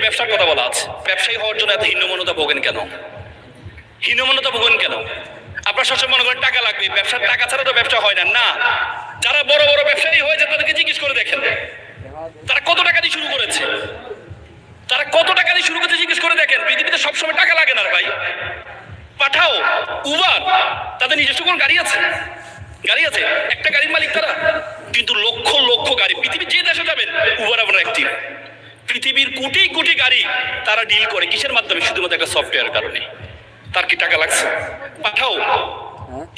ব্যবসার কথা বলা আছে। ব্যবসায়ী হওয়ার জন্য এত হীনমনতা ভোগেন কেন? হীনমনতা ভোগেন কেন? আপনার সবসময় মনে করেন টাকা লাগবে, ব্যবসার টাকা ছাড়া তো ব্যবসা হয় না। না, যারা বড় বড় ব্যবসায়ী হয়েছে তাদেরকে জিজ্ঞেস করে দেখেন। তারা কত টাকা দিয়ে শুরু করেছে? তারা কত টাকা দিয়ে শুরু করতে জিজ্ঞেস করে দেখেন। পৃথিবীতে সবসময় টাকা লাগে না ভাই। পাঠাও, উবার। তাদের নিজস্ব কোন গাড়ি আছে? গাড়ি আছে? একটা গাড়ির মালিক তারা? কিন্তু লক্ষ লক্ষ গাড়ি। পৃথিবীর যে দেশে যাবেন, উবার আপনার অ্যাক্টিভ পৃথিবীর কোটি কোটি গাড়ি তারা ডিল করে। কিসের মাধ্যমে? শুধুমাত্র একটা সফটওয়্যার কারণে। তার কি টাকা লাগছে? পাঠাও।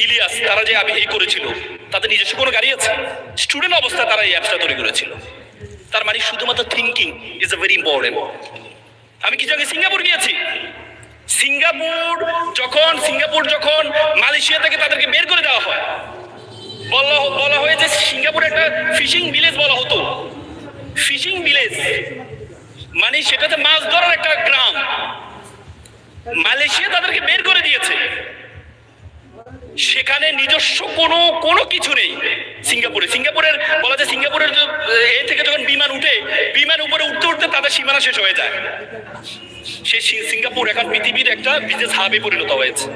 ইলিয়াস তারা যে আমি এই করেছিল তাদের নিজস্ব কোনো গাড়ি আছে? স্টুডেন্ট অবস্থায় তারা এই অ্যাপসটা তৈরি করেছিল। তার মানে শুধুমাত্র thinking is a very important আমি কিছু আগে সিঙ্গাপুর গিয়েছি? সিঙ্গাপুর যখন সিঙ্গাপুর যখন মালয়েশিয়া থেকে তাদেরকে বের করে দেওয়া হয় বলা বলা হয়েছে সিঙ্গাপুর একটা ফিশিং ভিলেজ বলা হতো। Fishing village. মানে সেটাতে মাছ ধরার একটা গ্রাম। মালয়েশিয়া তাদেরকে বের করে দিয়েছে। সেখানে নিজস্ব কোনো কোনো কিছু নেই সিঙ্গাপুরে। সিঙ্গাপুরের, বলা যায় সিঙ্গাপুরের এ থেকে যখন বিমান উঠে, বিমান উপরে উঠতে উঠতে তাদের সীমানা শেষ হয়ে যায়। সে সিঙ্গাপুর এখন পৃথিবীর একটা বিজনেস হাবে পরিণত হয়েছে।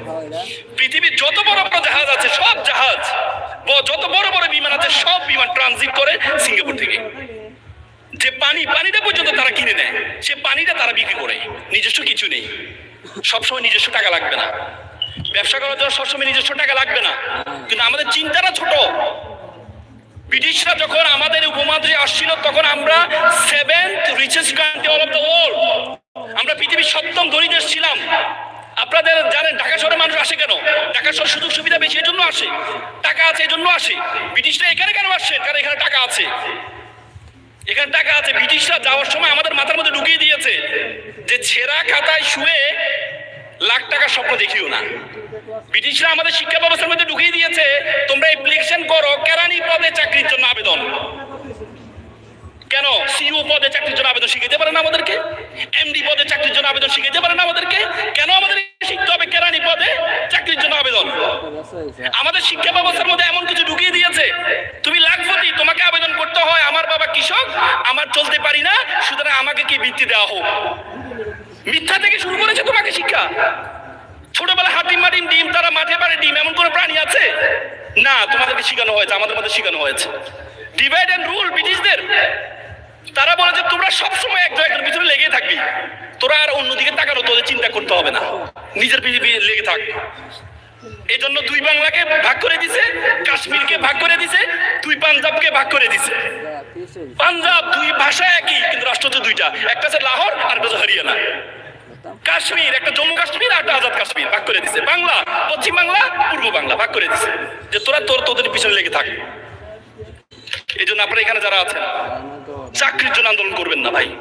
পৃথিবীর যত বড় বড় জাহাজ আছে, সব জাহাজ যত বড় বড় বিমান আছে, সব বিমান ট্রানজিট করে সিঙ্গাপুর থেকে। যে পানি, পানিটা পর্যন্ত তারা কিনে নেয়। সে পানিটা তারা বিক্রি করে। নিজস্ব কিছু নেই। সবসময় নিজস্ব টাকা লাগবে না। ব্যবসা করার জন্য সবসময় নিজস্ব টাকা লাগবে না। কিন্তু আমাদের চিন্তাটা ছোট। ব্রিটিশরা যখন আমাদের উপমাদ্রে আসছিল, তখন আমরা seventh richest country all of the world আমরা পৃথিবীর সপ্তম ধনী দেশ ছিলাম। আপনাদের জানেন, ঢাকা শহরে মানুষ আসে কেন? ঢাকা শহর সুযোগ সুবিধা বেশি এই জন্য আসে। টাকা আছে এই জন্য আসে। ব্রিটিশরা এখানে কেন আসছে? কারণ এখানে টাকা আছে। এখানে টাকা আছে ব্রিটিশরা যাওয়ার সময় আমাদের মাথার মধ্যে ঢুকিয়ে দিয়েছে যে ছেঁড়া খাতায় শুয়ে লাখ টাকার স্বপ্ন দেখিও না। ব্রিটিশরা আমাদের শিক্ষা ব্যবস্থার মধ্যে ঢুকিয়ে দিয়েছে, তোমরা অ্যাপ্লিকেশন করো, কেরানি পদে চাকরির জন্য আবেদন। কেন? সিইও পদে চাকরির জন্য আবেদন শিখাইতে পারে না আমাদেরকে? এমডি পদে চাকরির জন্য আবেদন শিখাইতে পারে না আমাদেরকে? কেন আমাদের শিখতে হবে কেরানি পদে চাকরির জন্য আবেদন? আমাদের শিক্ষা ব্যবস্থার মধ্যে এমন কিছু ঢুকিয়ে দিয়েছে তুমি লাখপতি তোমাকে আবেদন করতে হয় আমার বাবা কৃষক আমার চলতে পারি না সুতরাং আমাকে কি বৃত্তি দেওয়া হোক মিথ্যা থেকে শুরু করেছে তোমাকে শিক্ষা ছোটবেলা হাতিম মাটিম ডিম তারা মাঠে পারে ডিম এমন কোনো প্রাণী আছে না তোমাদেরকে শেখানো হয়েছে, আমাদের মধ্যে শেখানো হয়েছে। ডিভাইড অ্যান্ড রুল ব্রিটিশদের। তারা বলে যে তোমরা সবসময় এক জায়গার পিছনে লেগে থাকবি। তোরা আর অন্যদিকে তাকানো, তোদের চিন্তা করতে হবে না। নিজের পিছিয়ে লেগে থাক। এই জন্য দুই বাংলাকে ভাগ করে দিছে, কাশ্মীরকে ভাগ করে দিছে, দুই পাঞ্জাবকে ভাগ করে দিছে। পাঞ্জাব দুই ভাষা একই, কিন্তু রাষ্ট্র তো দুইটা। একটা আছে লাহোর, আর হরিয়ানা। কাশ্মীর, একটা জম্মু কাশ্মীর আজাদ কাশ্মীর, ভাগ করে দিছে। বাংলা, পশ্চিম বাংলা, পূর্ব বাংলা, ভাগ করে দিছে। যে তোরা তোর তোদের পিছনে লেগে থাক। এই জন্য আপনারা এখানে যারা আছেন, চাকরির জন্য আন্দোলন করবেন না ভাই।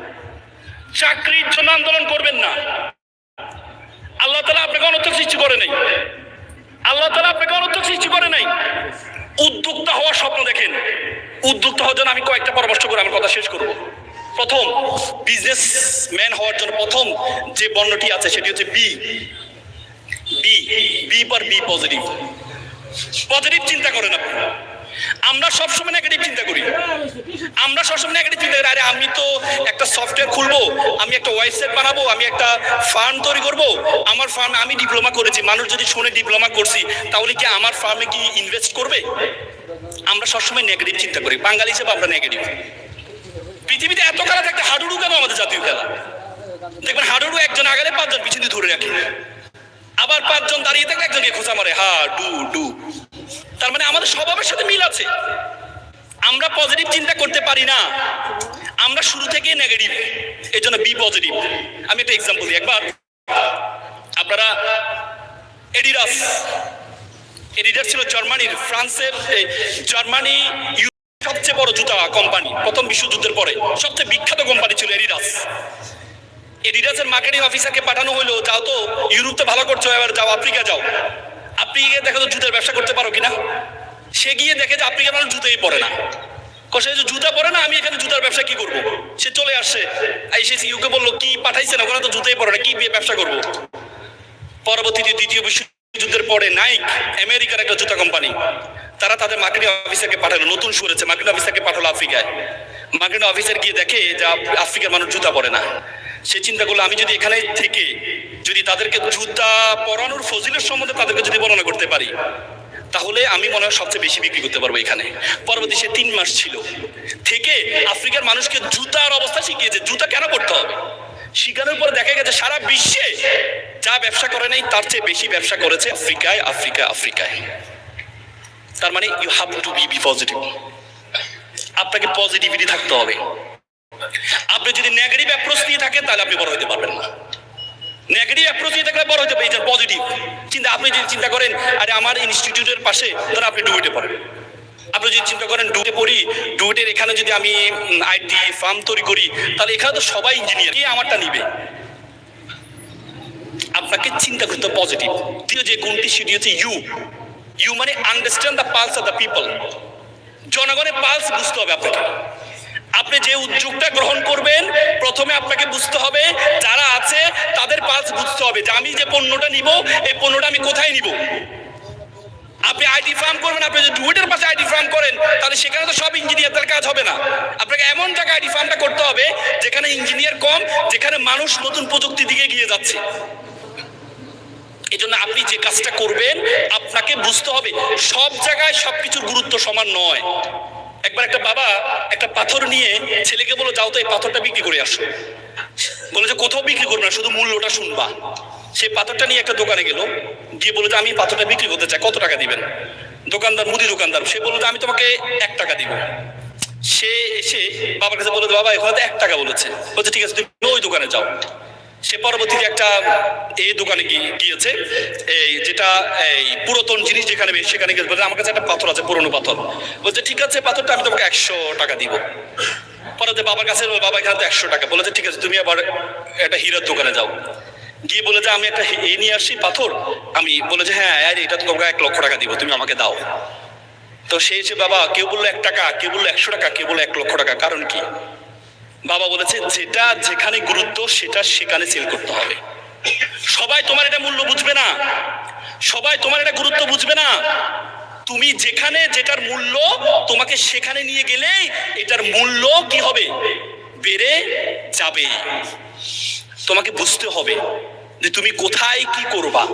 চাকরির জন্য আন্দোলন করবেন না। আল্লাহ তালা আপনাকে অনর্থক সৃষ্টি করে নাই। আল্লাহ তালা আপনাকে অনর্থক সৃষ্টি করে নাই। উদ্যোক্তা হওয়ার স্বপ্ন দেখেন। উদ্যোক্তা হওয়ার জন্য আমি কয়েকটা পরামর্শ করে আমার কথা শেষ করব। প্রথম বিজনেস ম্যান হওয়ার জন্য প্রথম যে বর্ণটি আছে, সেটি হচ্ছে বি বি বি পর বি পজিটিভ পজিটিভ চিন্তা করেন আপনি। আমরা সবসময় নেগেটিভ চিন্তা করি। আমরা সবসময় নেগেটিভ চিন্তা করি। আরে, আমি তো একটা সফটওয়্যার খুলবো, আমি একটা ওয়েবসাইট বানাবো, আমি একটা ফার্ম তৈরি করব, আমার ফার্মে আমি ডিপ্লোমা করেছি, মানুষ যদি শুনে ডিপ্লোমা করছি, তাহলে কি আমার ফার্মে কি ইনভেস্ট করবে? আমরা সবসময় নেগেটিভ চিন্তা করি। বাঙালি হিসেবে আমরা নেগেটিভ পৃথিবীতে এত খেলা থাকতে হাডুডু কেন আমাদের জাতীয় খেলা? দেখবেন হাডুডু একজন আগালে পাঁচজন পিছনে ধরে রাখে। আবার পাঁচজন দাঁড়িয়ে থাকলে একজনকে খোঁচা মারে হা ডু। ডু তার মানে আমাদের স্বভাবের সাথে মিল আছে। আমরা পজিটিভ চিন্তা করতে পারি না। আমরা শুরু থেকেই নেগেটিভ এই জন্য বি পজিটিভ আমি একটা এক্সাম্পল দিই, একবার। আপনারা এডিডাস এডিডাস ছিল জার্মানির, ফ্রান্সের জার্মানি সবচেয়ে বড় জুতা কোম্পানি প্রথম বিশ্বযুদ্ধের পরে। সবচেয়ে বিখ্যাত কোম্পানি ছিল এডিডাস এডিডাসের মার্কেটিং অফিসারকে পাঠানো হলো, যাও তো ইউরোপ তো ভালো করছ, এবার যাও আফ্রিকা যাও। আফ্রিকা দেখো তো জুতার ব্যবসা করতে পারো কিনা? সে গিয়ে দেখে যে আফ্রিকা মানুষ জুতোই পরে না। কষে যে জুতা পরে না, আমি এখানে জুতার ব্যবসা কি করব? সে চলে আসছে। এসে ইউকে বলল, কি পাঠাইছে না ওখানে তো জুতোই পরে না, কি দিয়ে ব্যবসা করব? পরবর্তীতে দ্বিতীয় বিশ্বযুদ্ধের পরে নাইক আমেরিকার একটা জুতা কোম্পানি তারা তাদের মার্কেটিং অফিসারকে পাঠালো, নতুন শুরু হয়েছে মার্কেটিং অফিসারকে পাঠালো আফ্রিকায়। মার্কেটিং অফিসার গিয়ে দেখে যে আফ্রিকার মানুষ জুতা পরে না। সে চিন্তা করল, আমি যদি এখানে থেকে যদি তাদেরকে জুতা পরানোর ফজিলের সম্বন্ধে তাদেরকে যদি বর্ণনা করতে পারি, তাহলে আমি মনে হয় সবচেয়ে বেশি বিক্রি করতে পারব এখানে। পরবর্তী সে তিন মাস ছিল। থেকে আফ্রিকার মানুষকে জুতার অবস্থা শিখিয়েছে, জুতা কেন করতে হবে? শিখানোর পরে দেখা গেছে সারা বিশ্বে যা ব্যবসা করে নাই, তার চেয়ে বেশি ব্যবসা করেছে আফ্রিকায়, আফ্রিকা, আফ্রিকায়। তার মানে you have to be B positive আপনাকে পজিটিভিটি থাকতে হবে। আপনি যদি নেগেটিভ অ্যাপ্রোচ নিয়ে থাকেন, তাহলে আপনি বড় হতে পারবেন না। নেগেটিভ অ্যাপ্রোচ নিয়ে থাকলে বড় হতে পারে পজিটিভ চিন্তা, আপনি যদি চিন্তা করেন, আরে আমার ইনস্টিটিউটের পাশে, তাহলে আপনি ডুয়েটে পড়েন আপনি যদি চিন্তা করেন ডুয়েটে পড়ি ডুয়েটের এখানে যদি আমি আইটি ফার্ম তৈরি করি, তাহলে এখানে তো সবাই ইঞ্জিনিয়ার কে আমারটা নিবে? আপনাকে চিন্তা করতে পজিটিভ দ্বিতীয় যে গুণটি, সেটি হচ্ছে ইউ ইউ মানে understand the pulse of the people জনগণের পালস বুঝতে হবে আপনাকে। আপনি যে উদ্যোগটা গ্রহণ করবেন, প্রথমে আপনাকে বুঝতে হবে যারা আছে, তাদের পালস বুঝতে হবে যে আমি যে পণ্যটা নিব, এই পণ্যটা আমি কোথায় নিব। আপনি আইটি ফার্ম করবেন, আপনি যদি ডুয়েটের পাশে আইটি ফার্ম করেন, তাহলে সেখানে তো সব ইঞ্জিনিয়ারদের কাজ হবে না। আপনাকে এমন জায়গায় আইটি ফার্মটা করতে হবে, যেখানে ইঞ্জিনিয়ার কম, যেখানে মানুষ নতুন প্রযুক্তির দিকে এগিয়ে যাচ্ছে। এই জন্য আপনি যে কাজটা করবেন আপনাকে বুঝতে হবে, সব জায়গায় সবকিছুর গুরুত্ব সমান নয়। একবার একটা বাবা একটা পাথর নিয়ে ছেলেকে বলো যাও তো এই পাথরটা বিক্রি করে আসো। বলে যে, কোথাও বিক্রি করবে না, শুধু মূল্যটা শুনবা। সে পাথরটা নিয়ে একটা দোকানে গেল, গিয়ে বলে যে, আমি পাথরটা বিক্রি করতে চাই, কত টাকা দিবেন? দোকানদার, মুদি দোকানদার, সে বলল যে, আমি তোমাকে এক টাকা দিব। সে এসে বাবার কাছে বলে বাবা, এখানে এক টাকা বলেছে। বলছে, ঠিক আছে, তুমি ওই দোকানে যাও। সে পরবর্তীতে একটা এই দোকানে গিয়েছে, এই যেটা, এই পুরাতন জিনিস যেখানে সেখানে বলছে, আমার কাছে একটা পাথর আছে, পুরনো পাথর। বলছে, ঠিক আছে, পাথরটা আমি তোমাকে একশো টাকা দিব। পরে যে বাবার কাছে, বাবা, এখানে একশো টাকা। বলেছে, ঠিক আছে, তুমি আবার একটা হীরার দোকানে যাও। গিয়ে বলে যে আমি একটা এ নিয়ে আসছি, পাথর। আমি বলে যে হ্যাঁ আরে এটা তোমাকে এক লক্ষ টাকা দিব, তুমি আমাকে দাও। তো সে এসে, বাবা, কেউ বলল এক টাকা, কেউ বলল একশো টাকা, কেউ বলল এক লক্ষ টাকা, কারণ কি? বাবা বলেছে যেটা যেখানে গুরুত্ব, সেটা সেখানে সেল করতে হবে। সবাই তোমার এটা মূল্য বুঝবে না। সবাই তোমার এটা গুরুত্ব বুঝবে না। তুমি যেখানে যেটার মূল্য, তোমাকে সেখানে নিয়ে গেলেই এটার মূল্য কি হবে? বেড়ে যাবে। তোমাকে বুঝতে হবে যে তুমি কোথায় কি করবা।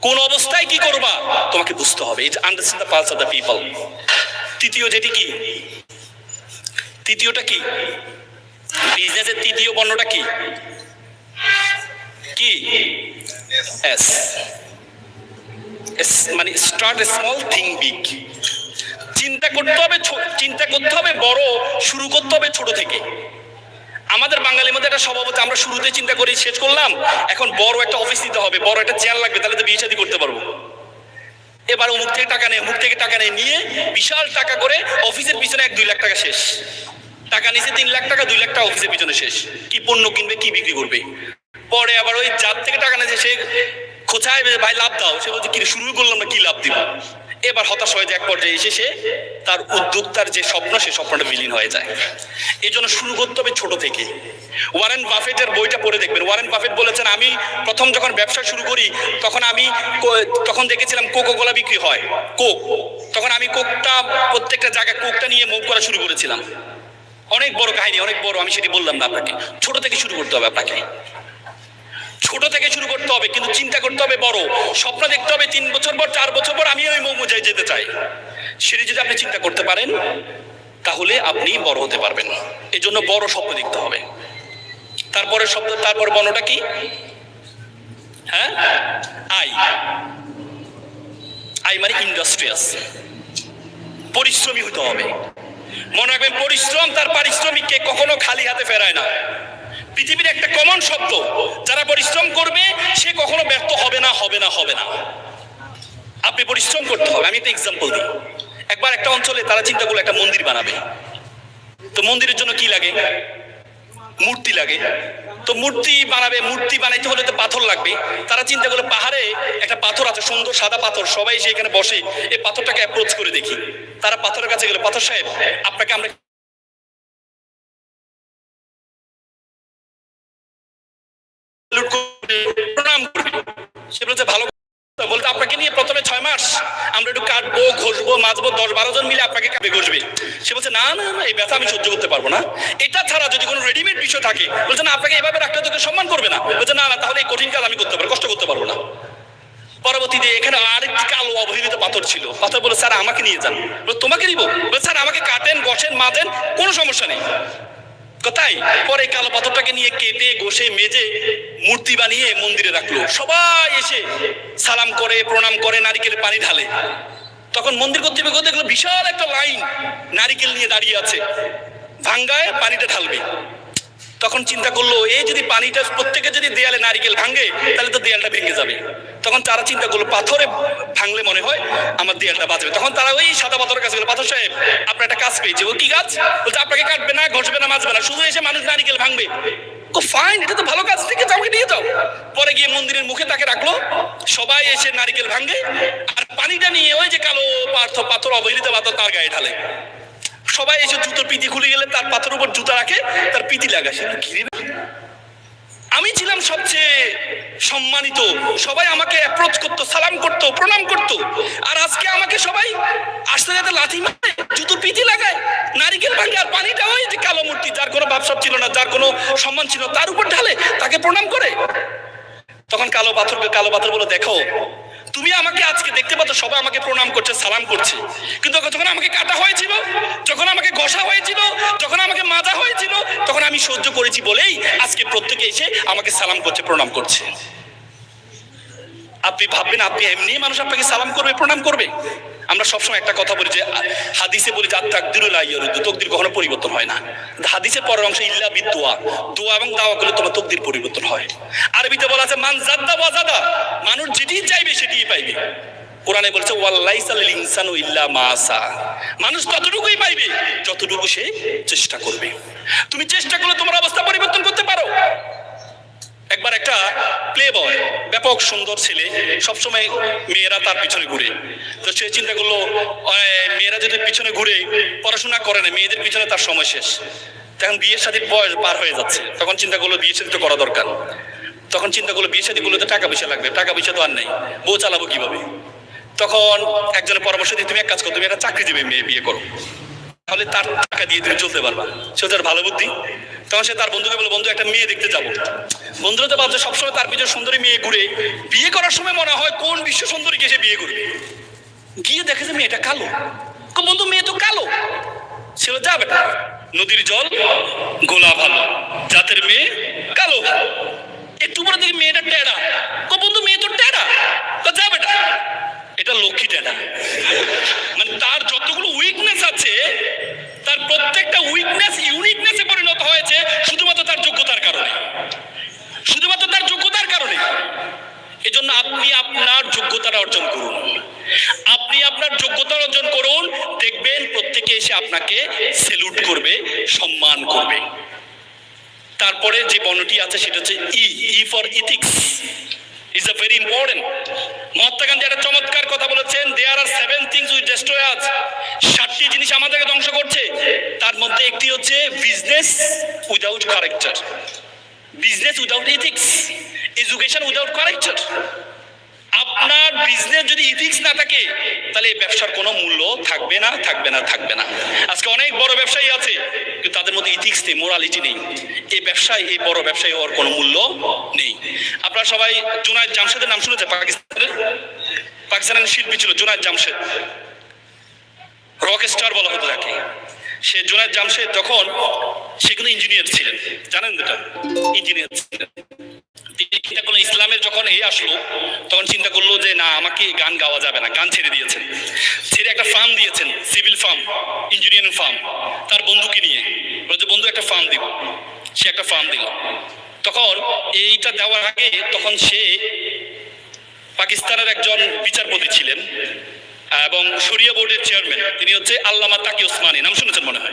কোন অবস্থায় কি করবা, তোমাকে বুঝতে হবে। It understand the pulse of the people তৃতীয় যেটি কি? তৃতীয়টা কি? বিজনেসের তৃতীয় বর্ণটা কি? কি? এস মানে স্টার্ট স্মল থিং বিগ চিন্তা করতে হবে চিন্তা করতে হবে বড়, শুরু করতে হবে ছোট থেকে। আমাদের বাঙালির মধ্যে একটা স্বভাব হচ্ছে, আমরা শুরুতে চিন্তা করি, শেষ করলাম, এখন বড় একটা অফিস নিতে হবে, বড় একটা চেয়ার লাগবে, তাহলে তো বিয়ে করতে পারব। এবার অমুক থেকে টাকা নেই, অমুক থেকে টাকা নেই, নিয়ে বিশাল টাকা করে অফিসের পিছনে এক দুই লাখ টাকা শেষ। টাকা নিচে তিন লাখ টাকা, দুই লাখ টাকা অফিসের পিছনে শেষ। কি পণ্য কিনবে, কি বিক্রি করবে? পরে আবার ওই যার থেকে টাকা নিয়েছে সে খোঁচায় ভাই, লাভ দাও। সে বলছে, কি শুরু করলাম না, কি লাভ দিব? এবার হতাশ হয়ে যায়, এক পর্যায়ে এসে সে তার উদ্যোক্তার যে স্বপ্ন, সে স্বপ্নটা বিলীন হয়ে যায়। এই জন্য শুরু করতে হবে ছোট থেকে। ওয়ারেন বাফেটের বইটা পড়ে দেখবেন। ওয়ারেন বাফেট বলেছেন, আমি প্রথম যখন ব্যবসা শুরু করি, তখন আমি তখন দেখেছিলাম কোকো কোলা বিক্রি হয় কোক তখন আমি কোকটা প্রত্যেকটা জায়গায় কোকটা নিয়ে মুভ করা শুরু করেছিলাম। অনেক বড় কাহিনী, অনেক বড়, আমি সেটি বললাম না আপনাকে। ছোট থেকে শুরু করতে হবে আপনাকে। ছোট থেকে শুরু করতে হবে, কিন্তু চিন্তা করতে হবে বড়। স্বপ্ন দেখতে হবে, তিন বছর পর, চার বছর পর আমি ওই মৌমুজায় যেতে চাই। সেটি যদি আপনি চিন্তা করতে পারেন, তাহলে আপনি বড় হতে পারবেন। এই জন্য বড় স্বপ্ন দেখতে হবে। তারপরে শব্দ তারপর বর্ণটা কি? হ্যাঁ? আই। আই মানে ইন্ডাস্ট্রিয়াস। পরিশ্রমী হতে হবে। মনে রাখবেন, পরিশ্রম তার পারিশ্রমিককে কখনো খালি হাতে ফেরায় না। পৃথিবীর একটা কমন শব্দ, যারা পরিশ্রম করবে, সে কখনো ব্যর্থ হবে না হবে না হবে না। আপনি পরিশ্রম করতে হবে, আমি একটা এক্সাম্পল দিই। একবার একটা অঞ্চলে তারা চিন্তা করল, একটা মন্দির বানাবে। তো মন্দিরের জন্য কি লাগে? মূর্তি লাগে। তো মূর্তি বানাবে, মূর্তি বানাইতে হলে তো পাথর লাগবে। তারা চিন্তা করল, পাহাড়ে একটা পাথর আছে, সুন্দর সাদা পাথর, সবাই সেখানে বসে এই পাথরটাকে অ্যাপ্রোচ করে দেখি। তারা পাথরের কাছে গেল, পাথর সাহেব, আপনাকে আমরা প্রণাম করবে। সে বলছে, ভালো। বলতে আপনাকে নিয়ে প্রথমে ছয় মাস আমরা একটু কাটবো, ঘষবো, মাজবো, দশ বারো জন মিলে আপনাকে কাটবে ঘষবে। সে বলছে, না না না, এই ব্যথা আমি সহ্য করতে পারব না। এটা ছাড়া যদি কোনো রেডিমেড বিষয় থাকে, বলছে, না, আপনাকে এভাবে রাখলে তোকে সম্মান করবে না। বলছে, না না, তাহলে এই কঠিন কাজ আমি করতে পারব, কষ্ট করতে পারব না। পরবর্তীতে এখানে আরেকটি কালো অবহেলিত পাথর ছিল। পাথর বলে স্যার, আমাকে নিয়ে যান। তোমাকে নিব? স্যার, আমাকে কাটেন গসেন মাজেন, কোনো সমস্যা নেই। কোথায় পরে কালো পাথরটাকে নিয়ে কেটে ঘষে, মেজে মূর্তি বানিয়ে মন্দিরে রাখল। সবাই এসে সালাম করে, প্রণাম করে, নারিকেলের পানি ঢালে। তখন মন্দির কর্তৃপক্ষ দেখল বিশাল একটা লাইন নারিকেল নিয়ে দাঁড়িয়ে আছে। ভাঙ্গায় পানিটা ঢালবে। তখন চিন্তা করল এই যদি পানিটা প্রত্যেকে যদি দেয়ালে নারিকেল ভাঙে, তাহলে তো দেয়ালটা ভেঙে যাবে। তখন তারা চিন্তা করল, পাথরে ভাঙলে মনে হয় আমার দেয়ালটা বাঁচবে। তখন তারা ওই সাদা পাথরের কাছে গেলো, পাথর সাহেব, আপনার একটা কাজ পেয়েছে। ও কি কাজ? বলছে, আপনাকে কাটবে না, ঘষবে না মাছবে না, শুধু এসে মানুষ নারিকেল ভাঙবে। ও ফাইন, এটা তো ভালো কাজ আছে, আমাকে নিয়ে যাও পরে গিয়ে মন্দিরের মুখে তাকে রাখল, সবাই এসে নারিকেল ভাঙে, আর পানিটা নিয়ে ওই যে কালো পার্থ পাথর অবহেলিত পাথর তার গায়ে ঢালে। সবাই এসে জুতোর পিতি খুলে গেলে তার পাথর উপর জুতা রাখে, তার পিতি লাগা সে। আমি ছিলাম সবচেয়ে সম্মানিত। সবাই আমাকে অ্যাপ্রোচ করতো, সালাম করতো, প্রণাম করতো। আর আজকে আমাকে সবাই আসতে যাতে লাথি মারে, জুতোর পিতি লাগায়, নারিকেল ভাঙে আর পানিটা ওই যে কালো মূর্তি, যার কোনো ভাবসাব ছিল না, যার কোনো সম্মান ছিল তার উপর ঢালে তাকে প্রণাম করে। তখন কালো পাথরকে কালো পাথর বলে, দেখো আমাকে আজকে দেখতে পাচ্ছ, সবাই আমাকে প্রণাম করছে, সালাম করছে। কিন্তু যখন আমাকে কাটা হয়েছিল, যখন আমাকে ঘষা হয়েছিল, যখন আমাকে মাজা হয়েছিল, তখন আমি সহ্য করেছি বলেই আজকে প্রত্যেকে এসে আমাকে সালাম করছে, প্রণাম করছে। আপনি ভাববেন, আপনি এমনি মানুষ আপনাকে সালাম করবে, প্রণাম করবে? আমরা সবসময় একটা কথা বলি যে হাদিসে বলি যে তাকদিরুল আইয়ুরুদ্দু তকদির কখনো পরিবর্তন হয় না। হাদিসের পরের অংশ ইল্লা বিদুয়া। দোয়া এবং দাওয়া করলে তোমার তকদির পরিবর্তন হয়। আরবিতে বলা আছে, মান জাদ্দা ওয়াজাদা মানুষ যেটি চাইবে সেটিই পাইবে। কোরআনে বলছে ওয়াল্লাইসাল ইনসানু ইল্লা মাসা মানুষ ততটুকুই পাইবে, যতটুকু সে চেষ্টা করবে। তুমি চেষ্টা করলে তোমার অবস্থা পরিবর্তন করতে পারো। একবার একটা প্লে বয় ব্যাপক সুন্দর ছেলে, সবসময় মেয়েরা তার পিছনে ঘুরে। তো সে চিন্তা করল মেয়েরা যদি পিছনে ঘুরে পড়াশোনা করে না, মেয়েদের পিছনে তার সময় শেষ। তখন বিয়ের সাথে বয়স পার হয়ে যাচ্ছে। তখন চিন্তা করল, বিয়ে সাথে তো করা দরকার। তখন চিন্তা করল, বিয়ে সাথে তো টাকা পয়সা লাগবে, টাকা পয়সা তো আর নেই। বউ চালাবো কীভাবে? তখন একজনের পরামর্শ দিয়ে, তুমি এক কাজ করো, তুমি একটা চাকরিজীবী মেয়ে বিয়ে করো। তাহলে তার টাকা দিয়ে তুমি চলতে পারবা। সে তার ভালো বুদ্ধি। তখন সে তার বন্ধুকে বলে বন্ধু, একটা মেয়ে দেখতে যাব। বন্ধুরা তো ভাবছে, সবসময় তার পিছনে সুন্দরী মেয়ে ঘুরে বিয়ে করার সময় মনে হয় কোন বিশ্ব সুন্দরীকে সে বিয়ে করবে। গিয়ে দেখে যে মেয়েটা কালো। বন্ধু, মেয়ে তো কালো। ছিল যা বেটা, নদীর জল গোলা ভালো জাতের মেয়ে কালো। একটু পরে দেখি মেয়েটা টেরা। বন্ধু, মেয়ে তো টেরা। তো বেটা। এটা লক্ষ্মী টেরা মানে তার যতগুলো উইকনেস আছে, তার প্রত্যেকটা উইকনেস ইউনিকনেসে পরিণত হয়েছে, শুধুমাত্র তার যোগ্যতার কারণে। শুধুমাত্র তার যোগ্যতার কারণে। এজন্য আপনি আপনার যোগ্যতাটা অর্জন করুন। আপনি আপনার যোগ্যতা অর্জন করুন, দেখবেন প্রত্যেকে এসে আপনাকে সেলুট করবে, সম্মান করবে। তারপরে যে বর্ণটি আছে, সেটা হচ্ছে E E for ethics is a very important Mahatma Gandhi একটা চমৎকার কথা বলেছেন there are seven things which destroy আজ সাতটি জিনিস আমাদেরকে ধ্বংস করছে। তার মধ্যে একটি হচ্ছে business without character business without ethics education without character আপনার বিজনেস যদি ইথিক্স না থাকে, তাহলে এই ব্যবসার কোনো মূল্য থাকবে না থাকবে না থাকবে না। আজকে অনেক বড় ব্যবসায়ী আছে, কিন্তু তাদের মধ্যে ইথিক্স নেই মোরালিটি নেই। এই ব্যবসায়, এই বড় ব্যবসায়ী হওয়ার কোনো মূল্য নেই। আপনারা সবাই জুনায়দ জামশেদের নাম শুনেছে পাকিস্তানের? পাকিস্তানের শিল্পী ছিল জুনায়দ জামশেদ। রক স্টার বলা হতো তাকে। সে জুনায়দ জামশেদ তখন সে কিন্তু ইঞ্জিনিয়ার ছিলেন। জানেন এটা ইঞ্জিনিয়ার ছিলেন। তিনি চিন্তা করলেন, ইসলামের যখন এই আসলো, তখন চিন্তা করল যে, না, আমাকে গান গাওয়া যাবে না। গান ছেড়ে দিয়েছেন। ছেড়ে একটা ফার্ম দিয়েছেন সিভিল ফার্ম ইঞ্জিনিয়ারিং ফার্ম তার বন্ধুকে নিয়ে। বলছে বন্ধু, একটা ফার্ম দিব। সে একটা ফার্ম দিল। তখন এইটা দেওয়ার আগে তখন সে পাকিস্তানের একজন বিচারপতি ছিলেন। এবং শরিয়া বোর্ডের চেয়ারম্যান, তিনি হচ্ছে আল্লামা তাকি ওসমানী নাম শুনেছেন মনে হয়?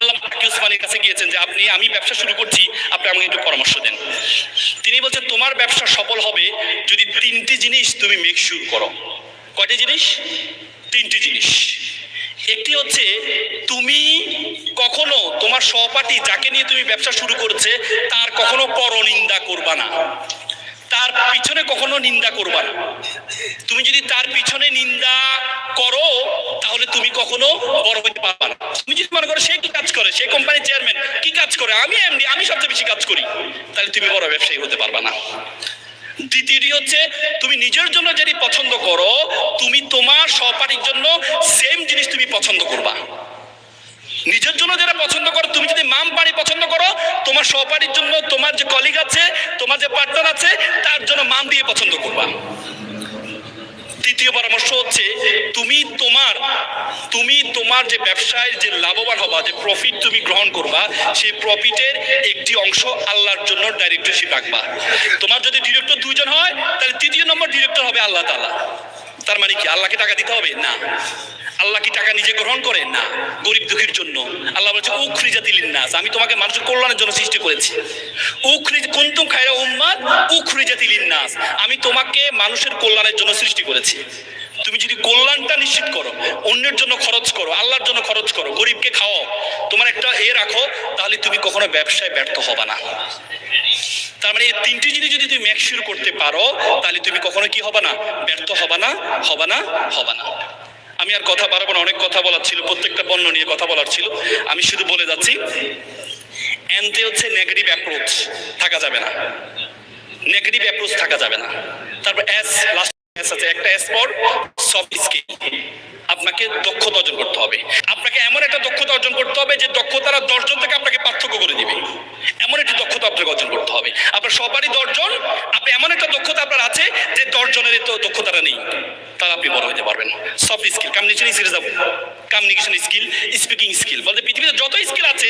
আল্লামা তাকি ওসমানীর কাছে গিয়েছেন যে, আপনি, আমি ব্যবসা শুরু করছি, আপনি আমাকে একটু পরামর্শ দেন। তিনি বলছেন, তোমার ব্যবসা সফল হবে যদি তিনটি জিনিস তুমি মেক শুরু করো। কয়টি জিনিস? তিনটি জিনিস। একটি হচ্ছে, তুমি কখনো তোমার সহপাঠী যাকে নিয়ে তুমি ব্যবসা শুরু করছে, তার কখনো পরনিন্দা করবা না। তার পিছনে কখনো নিন্দা করবা না। তুমি যদি তার পিছনে নিন্দা করো, তাহলে তুমি কখনো বড় হইতে পারবা না। তুমি যদি মনে করো সে কি কাজ করে, সে কোম্পানির চেয়ারম্যান কি কাজ করে? আমি এমডি আমি সবচেয়ে বেশি কাজ করি। তাহলে তুমি বড় ব্যবসায়ী হতে পারবা না। দ্বিতীয়টি হচ্ছে, তুমি নিজের জন্য যেটি পছন্দ করো, তুমি তোমার সহপাঠীর জন্য সেম জিনিস তুমি পছন্দ করবা। নিজের জন্য যেটা পছন্দ করো, তুমি যদি মাম পানি পছন্দ করো, তোমার সহপাঠীর জন্য তোমার যে কলিগ আছে, তোমার যে পার্টনার আছে, তার জন্য মাম দিয়ে পছন্দ করবা। তৃতীয় পরামর্শ হচ্ছে, তুমি তোমার তুমি তোমার যে ব্যবসায় যে লাভবান হবা, যে প্রফিট তুমি গ্রহণ করবা, সেই প্রফিটের একটি অংশ আল্লাহর জন্য ডাইরেক্টরশিপ রাখবা। তোমার যদি ডিরেক্টর দুইজন হয়, তাহলে তৃতীয় নম্বর ডিরেক্টর হবে আল্লাহ তাআলা। তার মানে কি, আল্লাহকে টাকা দিতে হবে? না। আল্লাহ কি টাকা নিজে গ্রহণ করে? না। গরিব দুঃখীর জন্য। আল্লাহ বলছে উখরিজাতিল নাস আমি তোমাকে মানুষের কল্যাণের জন্য সৃষ্টি করেছি। উখরিজ, কুনতুম খায়রা উম্মাত? উখরিজাতিল নাস আমি তোমাকে মানুষের কল্যাণের জন্য সৃষ্টি করেছি। তুমি যদি কল্যাণটা নিশ্চিত করো, অন্যের জন্য খরচ করো, আল্লাহর জন্য খরচ করো, গরিবকে খাওয়াও, তোমার একটা এ রাখো, তাহলে তুমি কখনো ব্যবসায় ব্যর্থ হবে না। তার মানে এই তিনটি জিনিস যদি তুমি মেকশিওর করতে পারো, তাহলে তুমি কখনো কি হবে না? ব্যর্থ হবে না হবে না হবে না। আমি আর কথা বাড়াবো না, অনেক কথা বলার ছিল, প্রত্যেকটা পণ্য নিয়ে কথা বলার ছিল। আমি শুধু বলে যাচ্ছি, এনতে হচ্ছে নেগেটিভ অ্যাপ্রোচ থাকা যাবে না। নেগেটিভ অ্যাপ্রোচ থাকা যাবে না। তারপর এস লাস্ট এস আছে, একটা এস পর সফট স্কিল আপনাকে দক্ষতা অর্জন করতে হবে। আপনাকে এমন একটা দক্ষতা অর্জন করতে হবে যে দক্ষতারা দশজন থেকে আপনাকে পার্থক্য করে দিবে। এমন একটি দক্ষতা আপনাকে অর্জন করতে হবে। আপনার সবারই দশজন, আপনি এমন একটা দক্ষতা আপনার আছে যে দশজনের তো দক্ষতাটা নেই। তাহলে আপনি বড় হতে পারবেন soft skill communication series communication skill speaking skill বলতে পৃথিবীতে যত স্কিল আছে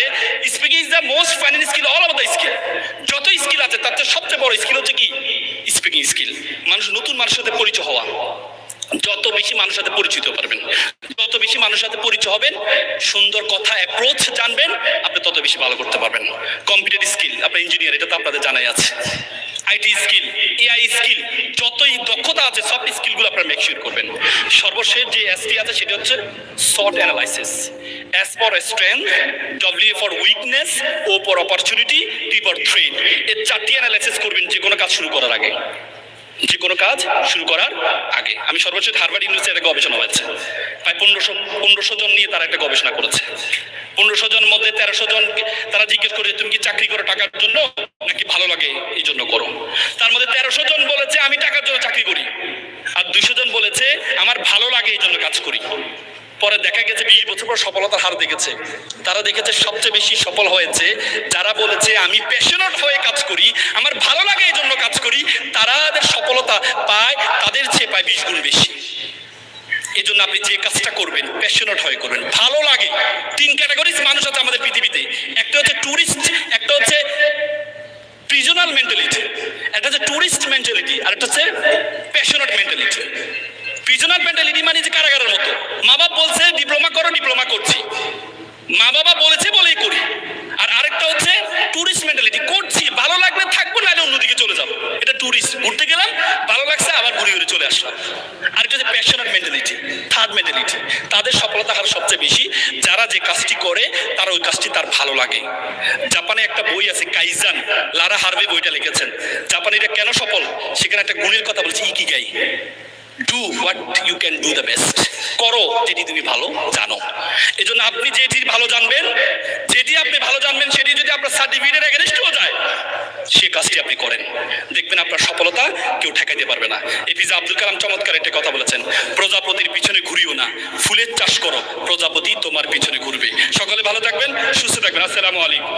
speaking is the most final skill all of the skill যত স্কিল আছে, তার চেয়ে সবচেয়ে বড় স্কিল হচ্ছে কি? স্পিকিং স্কিল মানুষ নতুন মানুষের সাথে পরিচয় হওয়া। যত বেশি মানুষের সাথে পরিচিত পারবেন যত বেশি মানুষের সাথে পরিচয় হবেন, সুন্দর কথা অ্যাপ্রোচ জানবেন, আপনি তত বেশি ভালো করতে পারবেন। কম্পিউটার স্কিল আপনার ইঞ্জিনিয়ার এটা তো আপনাদের জানাই আছে। আইটি স্কিল এআই স্কিল যতই দক্ষতা আছে, সব স্কিলগুলো আপনারা মেকশিওর করবেন। সর্বশেষ যে এসটি আছে, সেটা হচ্ছে SWOT analysis S for strength W for weakness O for opportunity T for threat এর চারটি অ্যানালাইসিস করবেন যে কোনো কাজ শুরু করার আগে। যে কোনো কাজ শুরু করার আগে। আমি সর্বোচ্চ হারবার ইউনিভার্সিটি একটা গবেষণা হয়েছে। প্রায় পনেরোশো পনেরোশো জন নিয়ে তারা একটা গবেষণা করেছে। পনেরোশো জন মধ্যে তেরোশো জন তারা জিজ্ঞেস করে তুমি কি চাকরি করো টাকার জন্য নাকি ভালো লাগে এই জন্য করো? তার মধ্যে তেরোশো জন বলেছে, আমি টাকার জন্য চাকরি করি। আর দুইশো জন বলেছে, আমার ভালো লাগে এই জন্য কাজ করি। পরে দেখা গেছে বিশ বছর পর সফলতার হার দেখেছে। তারা দেখেছে সবচেয়ে বেশি সফল হয়েছে। যারা বলেছে, আমি প্যাশনেট হয়ে কাজ করি, আমার ভালো লাগে এই জন্য কাজ করি, তারাদের সফলতা পায়, তাদের চেয়ে পায় বিশ গুণ বেশি। এই জন্য আপনি যে কাজটা করবেন প্যাশনেট হয়ে করবেন। ভালো লাগে। তিন ক্যাটাগরিজ মানুষ আছে আমাদের পৃথিবীতে। একটা হচ্ছে ট্যুরিস্ট একটা হচ্ছে প্রিজনাল মেন্টালিটি একটা হচ্ছে ট্যুরিস্ট মেন্টালিটি আর একটা হচ্ছে প্যাশনেট মেন্টালিটি প্রিজনাল মেন্টালিটি মানে যে কারাগারের মতো। মা বাবা বলছে, ডিপ্লোমা করো, ডিপ্লোমা করছি। মা বাবা বলেছে, বলেই করি। আর আরেকটা হচ্ছে ট্যুরিস্ট মেন্টালিটি করছি। ভালো লাগলে থাকব, নাহলে অন্যদিকে চলে যাব। এটা ট্যুরিস্ট ঘুরতে গেলাম, ভালো লাগছে, আবার ঘুরে ঘুরে চলে আসলাম। আরেকটা হচ্ছে প্যাশনেট মেন্টালিটি থার্ড মেন্টালিটি তাদের সফলতা হার সবচেয়ে বেশি। যারা যে কাজটি করে, তার ওই কাজটি তার ভালো লাগে। জাপানে একটা বই আছে, কাইজান। লারা হারভে বইটা লিখেছেন। জাপানিরা কেন সফল? সেখানে একটা গুণের কথা বলছে ikigai do what you can do the best করো যেটি তুমি ভালো জানো। এই জন্য আপনি যেটি ভালো জানবেন, যেটি আপনি ভালো জানবেন, সেটি যদি আপনার সার্টিফিকেটের এগেনস্টও যায়, সে কাজটি আপনি করেন। দেখবেন আপনার সফলতা কেউ ঠেকাইতে পারবে না। এপিজে আব্দুল কালাম চমৎকার একটা কথা বলেছেন, প্রজাপতির পিছনে ঘুরিও না, ফুলের চাষ করো, প্রজাপতি তোমার পিছনে ঘুরবে। সকলে ভালো থাকবেন, সুস্থ থাকবেন। আসসালামু আলাইকুম।